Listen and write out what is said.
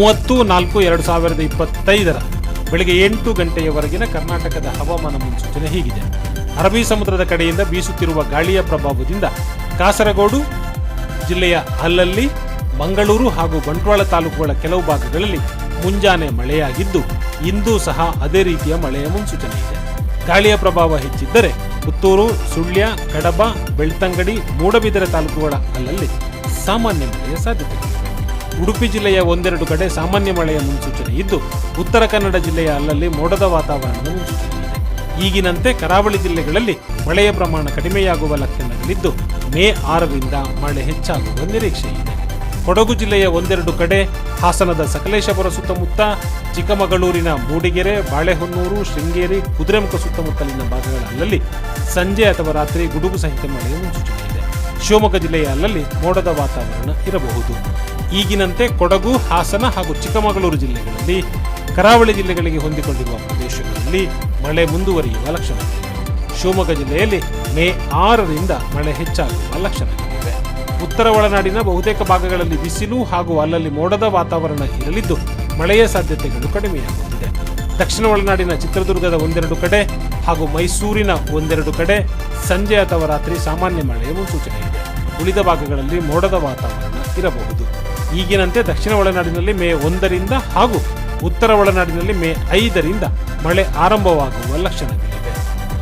ಮೂವತ್ತು, ನಾಲ್ಕು, ಎರಡು ಸಾವಿರದ ಇಪ್ಪತ್ತೈದರ ಬೆಳಗ್ಗೆ ಎಂಟು ಗಂಟೆಯವರೆಗಿನ ಕರ್ನಾಟಕದ ಹವಾಮಾನ ಮುನ್ಸೂಚನೆ ಹೀಗಿದೆ ಅರಬ್ಬಿ ಸಮುದ್ರದ ಕಡೆಯಿಂದ ಬೀಸುತ್ತಿರುವ ಗಾಳಿಯ ಪ್ರಭಾವದಿಂದ ಕಾಸರಗೋಡು ಜಿಲ್ಲೆಯ ಅಲ್ಲಲ್ಲಿ, ಮಂಗಳೂರು ಹಾಗೂ ಬಂಟ್ವಾಳ ತಾಲೂಕುಗಳ ಕೆಲವು ಭಾಗಗಳಲ್ಲಿ ಮುಂಜಾನೆ ಮಳೆಯಾಗಿದ್ದು, ಇಂದೂ ಸಹ ಅದೇ ರೀತಿಯ ಮಳೆಯ ಮುನ್ಸೂಚನೆ ಇದೆ ಗಾಳಿಯ ಪ್ರಭಾವ ಹೆಚ್ಚಿದ್ದರೆ ಪುತ್ತೂರು, ಸುಳ್ಯ, ಕಡಬ, ಬೆಳ್ತಂಗಡಿ, ಮೂಡಬಿದರೆ ತಾಲೂಕುಗಳ ಅಲ್ಲಲ್ಲಿ ಸಾಮಾನ್ಯ ಮಳೆಯ ಸಾಧ್ಯತೆ. ಉಡುಪಿ ಜಿಲ್ಲೆಯ ಒಂದೆರಡು ಕಡೆ ಸಾಮಾನ್ಯ ಮಳೆಯ ಮುನ್ಸೂಚನೆ ಇದ್ದು, ಉತ್ತರ ಕನ್ನಡ ಜಿಲ್ಲೆಯ ಅಲ್ಲಲ್ಲಿ ಮೋಡದ ವಾತಾವರಣದ ಮುನ್ಸೂಚನೆ ಈಗಿನಂತೆ ಕರಾವಳಿ ಜಿಲ್ಲೆಗಳಲ್ಲಿ ಮಳೆಯ ಪ್ರಮಾಣ ಕಡಿಮೆಯಾಗುವ ಲಕ್ಷಣಗಳಿದ್ದು, ಮೇ ಆರರಿಂದ ಮಳೆ ಹೆಚ್ಚಾಗುವ ನಿರೀಕ್ಷೆ ಇದೆ. ಕೊಡಗು ಜಿಲ್ಲೆಯ ಒಂದೆರಡು ಕಡೆ ಹಾಸನದ ಸಕಲೇಶಪುರ ಸುತ್ತಮುತ್ತ, ಚಿಕ್ಕಮಗಳೂರಿನ ಮೂಡಿಗೆರೆ, ಬಾಳೆಹೊನ್ನೂರು, ಶೃಂಗೇರಿ, ಕುದುರೆಮುಖ ಸುತ್ತಮುತ್ತಲಿನ ಭಾಗಗಳ ಅಲ್ಲಲ್ಲಿ ಸಂಜೆ ಅಥವಾ ರಾತ್ರಿ ಗುಡುಗು ಸಹಿತ ಮಳೆಯ ಮುನ್ಸೂಚನೆ ಇದೆ. ಶಿವಮೊಗ್ಗ ಜಿಲ್ಲೆಯ ಅಲ್ಲಲ್ಲಿ ಮೋಡದ ವಾತಾವರಣ ಇರಬಹುದು. ಈಗಿನಂತೆ ಕೊಡಗು, ಹಾಸನ ಹಾಗೂ ಚಿಕ್ಕಮಗಳೂರು ಜಿಲ್ಲೆಗಳಲ್ಲಿ ಕರಾವಳಿ ಜಿಲ್ಲೆಗಳಿಗೆ ಹೊಂದಿಕೊಂಡಿರುವ ಪ್ರದೇಶಗಳಲ್ಲಿ ಮಳೆ ಮುಂದುವರಿಯುವ ಲಕ್ಷಣಗಳು ಶಿವಮೊಗ್ಗ ಜಿಲ್ಲೆಯಲ್ಲಿ ಮೇ ಆರರಿಂದ ಮಳೆ ಹೆಚ್ಚಾಗುವ ಲಕ್ಷಣಗಳಿವೆ. ಉತ್ತರ ಒಳನಾಡಿನ ಬಹುತೇಕ ಭಾಗಗಳಲ್ಲಿ ಬಿಸಿಲು ಹಾಗೂ ಅಲ್ಲಲ್ಲಿ ಮೋಡದ ವಾತಾವರಣ ಇರಲಿದ್ದು ಮಳೆಯ ಸಾಧ್ಯತೆಗಳು ಕಡಿಮೆಯಾಗುತ್ತಿದೆ. ದಕ್ಷಿಣ ಒಳನಾಡಿನ ಚಿತ್ರದುರ್ಗದ ಒಂದೆರಡು ಕಡೆ ಹಾಗೂ ಮೈಸೂರಿನ ಒಂದೆರಡು ಕಡೆ ಸಂಜೆ ಅಥವಾ ರಾತ್ರಿ ಸಾಮಾನ್ಯ ಮಳೆಯ ಮುನ್ಸೂಚನೆ ಇದೆ. ಉಳಿದ ಭಾಗಗಳಲ್ಲಿ ಮೋಡದ ವಾತಾವರಣ ಇರಬಹುದು. ಈಗಿನಂತೆ ದಕ್ಷಿಣ ಒಳನಾಡಿನಲ್ಲಿ ಮೇ ಒಂದರಿಂದ ಹಾಗೂ ಉತ್ತರ ಒಳನಾಡಿನಲ್ಲಿ ಮೇ ಐದರಿಂದ ಮಳೆ ಆರಂಭವಾಗುವ ಲಕ್ಷಣಗಳಿವೆ